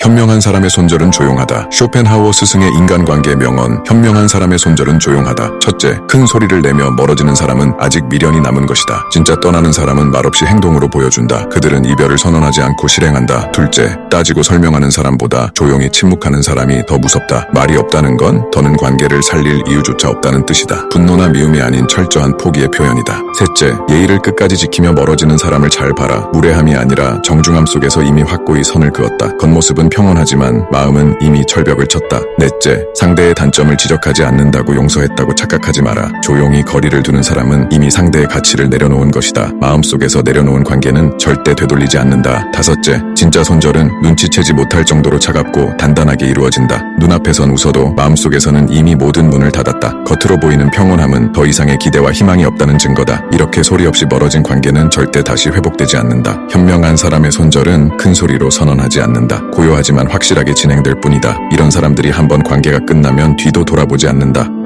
현명한 사람의 손절은 조용하다. 쇼펜하우어 스승의 인간관계 명언. 현명한 사람의 손절은 조용하다. 첫째, 큰 소리를 내며 멀어지는 사람은 아직 미련이 남은 것이다. 진짜 떠나는 사람은 말없이 행동으로 보여준다. 그들은 이별을 선언하지 않고 실행한다. 둘째, 따지고 설명하는 사람보다 조용히 침묵하는 사람이 더 무섭다. 말이 없다는 건 더는 관계를 살릴 이유조차 없다는 뜻이다. 분노나 미움이 아닌 철저한 포기의 표현이다. 셋째, 예의를 끝까지 지키며 멀어지는 사람을 잘 봐라. 무례함이 아니라 정중함 속에서 이미 확고히 선을 그었다. 겉모습은 평온하지만 마음은 이미 철벽을 쳤다. 넷째, 상대의 단점을 지적하지 않는다고 용서했다고 착각하지 마라. 조용히 거리를 두는 사람은 이미 상대의 가치를 내려놓은 것이다. 마음속에서 내려놓은 관계는 절대 되돌리지 않는다. 다섯째, 진짜 손절은 눈치채지 못할 정도로 차갑고 단단하게 이루어진다. 눈앞에선 웃어도 마음속에서는 이미 모든 문을 닫았다. 겉으로 보이는 평온함은 더 이상의 기대와 희망이 없다는 증거다. 이렇게 소리 없이 멀어진 관계는 절대 다시 회복되지 않는다. 현명한 사람의 손절은 큰 소리로 선언하지 않는다. 고요 하지만 확실하게 진행될 뿐이다. 이런 사람들이 한번 관계가 끝나면 뒤도 돌아보지 않는다.